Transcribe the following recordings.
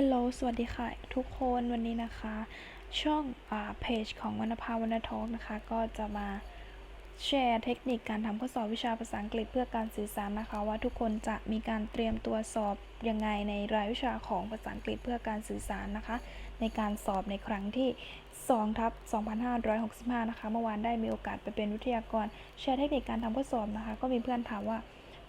Hello สวัสดีค่ะทุกคนวันนี้นะคะ ช่องอ่าเพจของวรรณภาวรรณทอกนะคะ ก็จะมาแชร์เทคนิคการทำข้อสอบวิชาภาษาอังกฤษเพื่อการสื่อสารนะคะ ว่าทุกคนจะมีการเตรียมตัวสอบยังไงในรายวิชาของภาษาอังกฤษเพื่อการสื่อสารนะคะ ในการสอบในครั้งที่2ทับ2565 นะคะ เมื่อวานได้มีโอกาสไปเป็นวิทยากรแชร์เทคนิคการทำข้อสอบนะคะ ก็มีเพื่อนถามว่า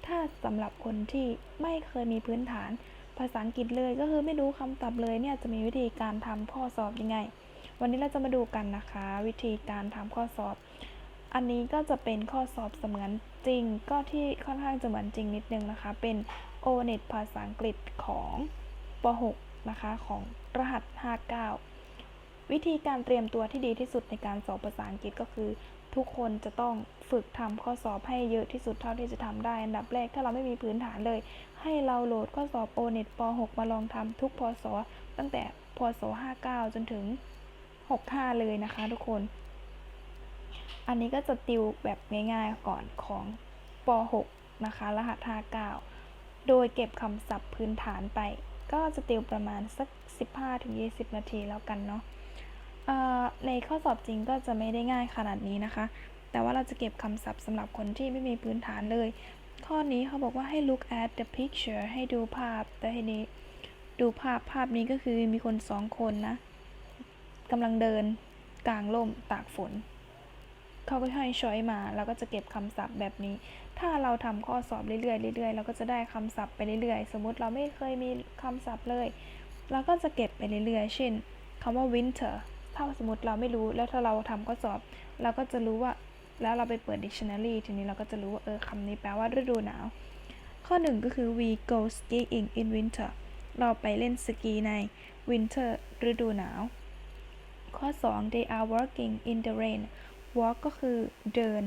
ถ้าสำหรับคนที่ไม่เคยมีพื้นฐาน ภาษาอังกฤษเลยก็คือไม่รู้คำศัพท์เลยเนี่ยจะมีวิธีการทำข้อสอบยังไง วันนี้เราจะมาดูกันนะคะ วิธีการทำข้อสอบ อันนี้ก็จะเป็นข้อสอบเสมือนจริง ก็ที่ค่อนข้างจะเหมือนจริงนิดนึงนะคะ เป็น o n e t ภาษาอังกฤษของป .6 นะคะของรหัส 59 วิธีการเตรียมตัวที่ดีที่สุดในการสอบภาษาอังกฤษก็คือ ทุกคนจะต้องฝึกทำข้อสอบให้เยอะที่สุดเท่าที่จะทำได้ อันดับแรกถ้าเราไม่มีพื้นฐานเลย ให้เราโหลดข้อสอบ o n e t ป .6 มาลองทำทุกพศตั้งแต่พศ59 จนถึง 65 เลยนะคะ ทุกคน อันนี้ก็จะติวแบบง่ายๆก่อนของป .6 นะคะ รหัส 59 โดยเก็บคำศัพท์พื้นฐานไป ก็จะติวประมาณสัก 15-20 นาทีแล้วกันเนาะ ในข้อสอบจริงก็จะไม่ได้ง่ายขนาดนี้นะคะ แต่ว่าเราจะเก็บคำศัพท์สำหรับคนที่ไม่มีพื้นฐานเลย ข้อนี้เขาบอกว่าให้ look at the picture ให้ดูภาพ แต่ทีนี้ดูภาพภาพนี้ก็คือมีคนสองคนนะกำลังเดินกลางร่มตากฝน เขาก็ให้ช้อยมาแล้วก็จะเก็บคำศัพท์แบบนี้ ถ้าเราทำข้อสอบเรื่อยๆเรื่อยๆเราก็จะได้คำศัพท์ไปเรื่อยๆ สมมติเราไม่เคยมีคำศัพท์เลย เราก็จะเก็บไปเรื่อยๆ เช่นคำว่า winter ถ้าสมมติเราไม่รู้แล้วถ้าเราทำข้อสอบ เราก็จะรู้ว่าแล้วเราไปเปิด dictionary ทีนี้เราก็จะรู้ว่าเออคำนี้แปลว่าฤดูหนาว ข้อหนึ่งก็คือ we go skiing in winter เราไปเล่นสกีใน winter ฤดูหนาว ข้อ 2 they are walking in the rain walk ก็คือเดิน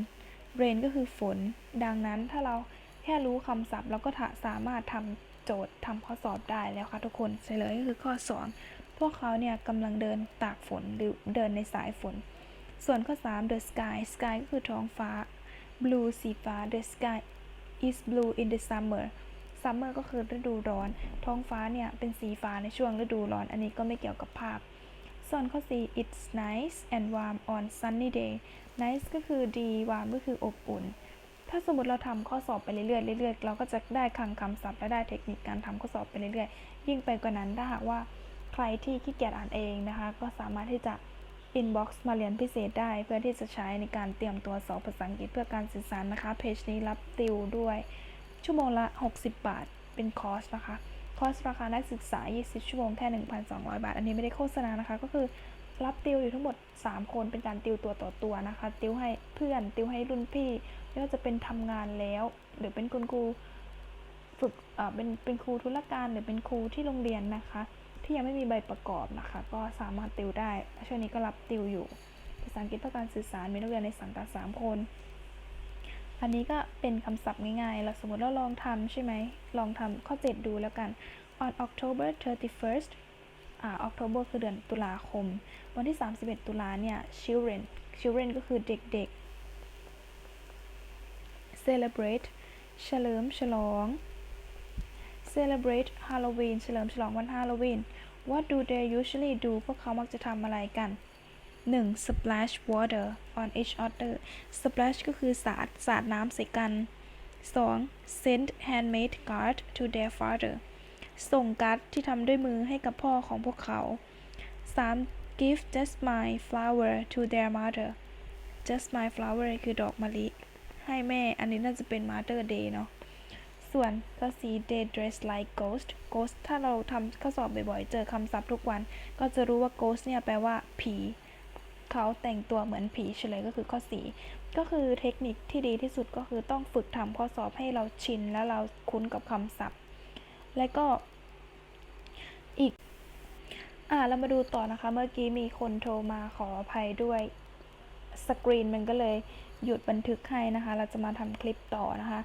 rain ก็คือฝน ดังนั้นถ้าเราแค่รู้คำศัพท์เราก็สามารถทำโจทย์ทำข้อสอบได้แล้วค่ะทุกคนเฉลยก็คือข้อ 2 พวกเขาเนี่ยกำลังเดินตากฝนหรือเดินในสายฝน ส่วนข้อ 3 the sky sky ก็คือท้องฟ้า blue สีฟ้า the sky is blue in the summer summer ก็คือฤดูร้อน ท้องฟ้าเนี่ยเป็นสีฟ้าในช่วงฤดูร้อน อันนี้ก็ไม่เกี่ยวกับภาพ ส่วนข้อ 4 it's nice and warm on sunny day nice ก็คือดี warm ก็คืออบอุ่น ถ้าสมมติเราทำข้อสอบไปเรื่อยๆเรื่อยๆ เราก็จะได้คลังคำศัพท์และได้เทคนิคการทำข้อสอบไปเรื่อยๆ ยิ่งไปกว่านั้นถ้าหากว่า ใครที่ขี้เกียจอ่านเองนะคะ ก็สามารถที่จะ inbox มาเรียนพิเศษได้ เพื่อที่จะใช้ในการเตรียมตัวสอบภาษาอังกฤษเพื่อการสื่อสารนะคะเพจนี้รับติวด้วย ชั่วโมงละ 60 บาท เป็นคอร์สนะคะคอร์สราคานักศึกษา 20 ชั่วโมงแค่ 1,200 บาท อันนี้ไม่ได้โฆษณานะคะ ก็คือรับติวอยู่ทั้งหมด 3 คนเป็นการติวตัวต่อตัวนะคะ ติวให้เพื่อน ติวให้รุ่นพี่ไม่ว่าจะเป็นทำงานแล้ว หรือเป็นคุณครูฝึกเอ่อเป็นเป็นครูธุรการหรือเป็นครูที่โรงเรียนนะคะ ที่ยังไม่มีใบประกอบนะคะ ก็สามารถติวได้ช่วงนี้ก็รับติวอยู่ ภาษาอังกฤษเพื่อการสื่อสารมีนักเรียนในสังกัด3คน อันนี้ก็เป็นคำศัพท์ง่ายๆเราสมมติเราลองทำใช่ไหม ลองทำข้อ 7 ดูแล้วกัน on October 31st อ่า October คือเดือนตุลาคม วันที่ 31 ตุลาเนี่ย children children ก็คือเด็กๆ celebrate เฉลิมฉลอง celebrate Halloween เฉลิมฉลองวันฮาโลวีน what do they usually do พวกเขามักจะทำอะไรกัน 1. splash water on each other splash ก็คือสาด สาดน้ำใส่กัน 2. send handmade card to their father ส่งการ์ดที่ทำด้วยมือให้กับพ่อของพวกเขา 3. give just my flower to their mother just my flower คือดอกมะลิ ให้แม่ อันนี้น่าจะเป็น mother day เนาะ ส่วนข้อ4 they dress like ghost ghost ถ้าเราทำข้อสอบบ่อยๆ เจอคำศัพท์ทุกวัน ก็จะรู้ว่า ghost เนี่ยแปลว่าผีเขาแต่งตัวเหมือนผีเฉลยก็คือข้อ 4 ก็คือเทคนิคที่ดีที่สุดก็คือต้องฝึกทำข้อสอบให้เราชิน แล้วเราคุ้นกับคำศัพท์ และก็อีก อ่าเรามาดูต่อนะคะ เมื่อกี้มีคนโทรมาขออภัยด้วยสกรีนมันก็เลยหยุดบันทึกให้นะคะ เราจะมาทำคลิปต่อนะคะ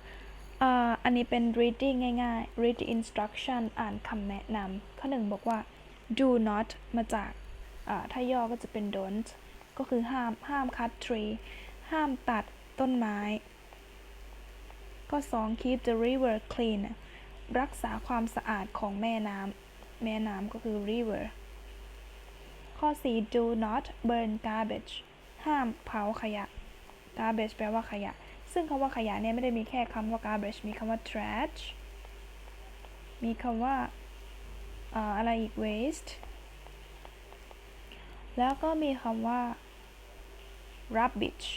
อันนี้เป็น reading ง่ายๆ read instruction อ่านคำแนะนำข้อหนึ่งบอกว่า do not มาจากถ้าย่อก็จะเป็น don't ก็คือห้ามห้าม cut tree ห้ามตัดต้นไม้ ข้อ 2 keep the river clean รักษาความสะอาดของแม่น้ำแม่น้ำก็คือ river ข้อ 4 do not burn garbage ห้ามเผาขยะ garbage แปลว่าขยะ ซึ่งคำว่าขยะเนี่ยไม่ได้มีแค่คำว่า garbage มีคำว่า trash มีคำว่าเอ่ออะไรอีก waste แล้วก็มีคำว่า rubbish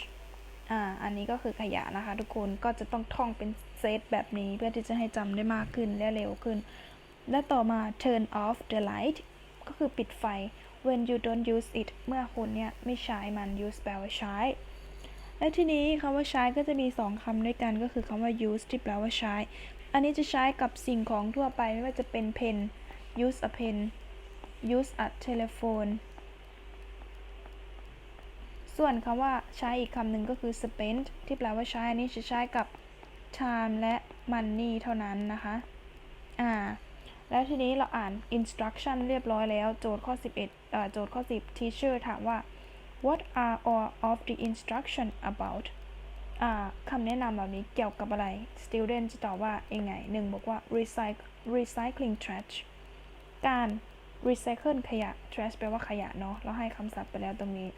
อ่า อันนี้ก็คือขยะนะคะ ทุกคน ก็จะต้องท่องเป็นเซตแบบนี้เพื่อที่จะให้จำได้มากขึ้นและเร็วขึ้น และต่อมา turn off the light ก็คือปิดไฟ when you don't use it เมื่อคุณเนี่ยไม่ใช้มัน use แปลว่าใช้ และทีนี้คำว่าใช้ก็จะมี 2คำด้วยกันก็คือคำว่า use ที่แปลว่าใช้ อันนี้จะใช้กับสิ่งของทั่วไปไม่ว่าจะเป็น pen use a pen use a telephone ส่วนคำว่าใช้อีกคำหนึ่งก็คือ spend ที่แปลว่าใช้ อันนี้จะใช้กับ time และ money เท่านั้นนะคะ อ่า แล้วทีนี้เราอ่าน instruction เรียบร้อยแล้ว โจทย์ข้อ 11เอ่อโจทย์ข้อ 10 teacher ถามว่า what are all of the instruction about คำแนะนำเหล่านี้เกี่ยวกับอะไร student จะตอบว่ายังไงหนึ่งบอกว่า recycle recycling trash การ recycle ขยะ trash แปลว่าขยะเนาะ เราให้คำศัพท์ไปแล้วตรงนี้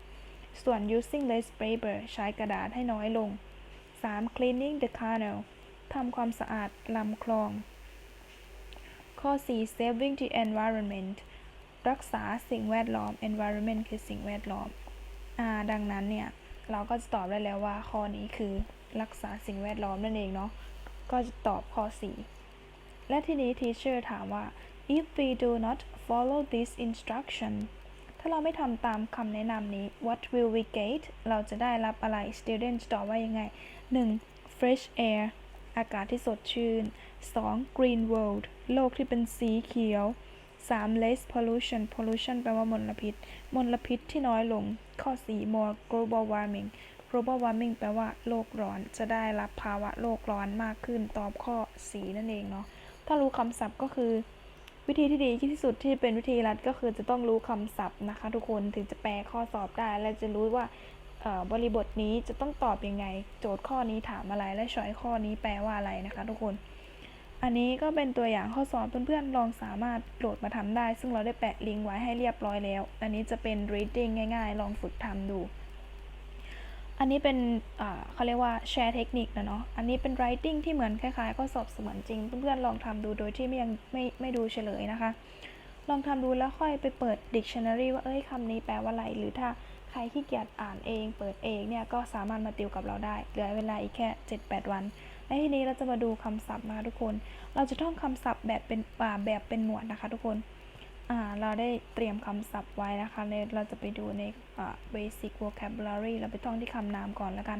ส่วน using less paper ใช้กระดาษให้น้อยลง 3. cleaning the canal ทำความสะอาดลำคลอง ข้อ 4 saving the environment รักษาสิ่งแวดล้อม environment คือสิ่งแวดล้อม ดังนั้นเนี่ย เราก็จะตอบได้แล้วว่าข้อนี้คือรักษาสิ่งแวดล้อมนั่นเองเนาะก็จะตอบข้อ 4 และทีนี้ teacher ถามว่า if we do not follow this instruction ถ้าเราไม่ทำตามคำแนะนำนี้ what will we get เราจะได้รับอะไร student ตอบว่ายังไง 1. fresh air อากาศที่สดชื่น 2. green world โลกที่เป็นสีเขียว 3. less pollution pollution แปลว่ามลพิษ มลพิษที่น้อยลง ข้อ 4 more global warming global warming แปลว่าโลกร้อน จะได้รับภาวะโลกร้อนมากขึ้น ตอบข้อ 4 นั่นเองเนาะ ถ้ารู้คำศัพท์ก็คือ วิธีที่ดีที่สุดที่เป็นวิธีรัดก็คือจะต้องรู้คำศัพท์นะคะ ทุกคนถึงจะแปลข้อสอบได้ และจะรู้ว่าบริบทนี้จะต้องตอบยังไง โจทย์ข้อนี้ถามอะไรและช้อยข้อนี้แปลว่าอะไรนะคะ ทุกคน อันนี้ก็เป็นตัวอย่างข้อสอบเพื่อนๆ ลองสามารถโหลดมาทำได้ ซึ่งเราได้แปะลิงก์ไว้ให้เรียบร้อยแล้ว อันนี้จะเป็น reading ง่ายๆ ลองฝึกทำดู อันนี้เป็นเขาเรียกว่าแชร์เทคนิคนะเนาะ อันนี้เป็น writing ที่เหมือนคล้ายๆข้อสอบเสมือนจริง เพื่อนๆ ลองทำดูโดยที่ไม่ยังไม่ไม่ดูเฉลยนะคะ ลองทำดูแล้วค่อยไปเปิด dictionary ว่าเอ้ยคำนี้แปลว่าอะไร หรือถ้าใครขี้เกียจอ่านเอง เปิดเองเนี่ยก็สามารถมาติวกับเราได้ เหลือเวลาอีกแค่ 7-8 วัน และทีนี้เราจะมาดูคำศัพท์นะคะทุกคน เราจะท่องคำศัพท์แบบเป็นแบบเป็นหมวดนะคะทุกคนเราได้เตรียมคำศัพท์ไว้นะคะในเราจะไปดูใน basic vocabulary เราไปท่องที่คำนามก่อนแล้วกัน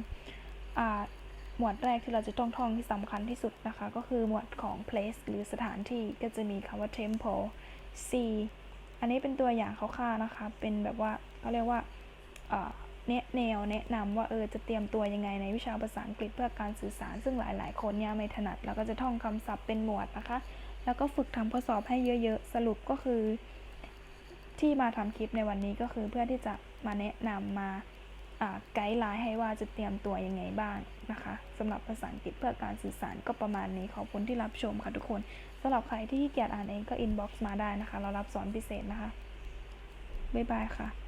หมวดแรกที่เราจะต้องท่องที่สำคัญที่สุดนะคะ ก็คือหมวดของ place หรือสถานที่ก็จะมีคำว่า temple C อันนี้เป็นตัวอย่างคร่าวๆนะคะ เป็นแบบว่าเขาเรียกว่า แนะแนวแนะนำว่าเออจะเตรียมตัวยังไงในวิชาภาษาอังกฤษเพื่อการสื่อสาร ซึ่งหลาย ๆ คนเนี่ยไม่ถนัดเราก็จะท่องคำศัพท์เป็นหมวดนะคะ แล้วก็ฝึกทำข้อสอบให้เยอะ ๆ สรุปก็คือ ที่มาทำคลิปในวันนี้ก็คือเพื่อที่จะมาแนะนำมาอ่าไกด์ไลน์ให้ว่าจะเตรียมตัวยังไงบ้างนะคะสำหรับภาษาอังกฤษเพื่อการสื่อสารก็ประมาณนี้ขอบคุณที่รับชมค่ะทุกคนสำหรับใครที่ขี้เกียจอ่านเองก็อินบ็อกซ์มาได้นะคะ เรารับสอนพิเศษนะคะบ๊ายบายค่ะ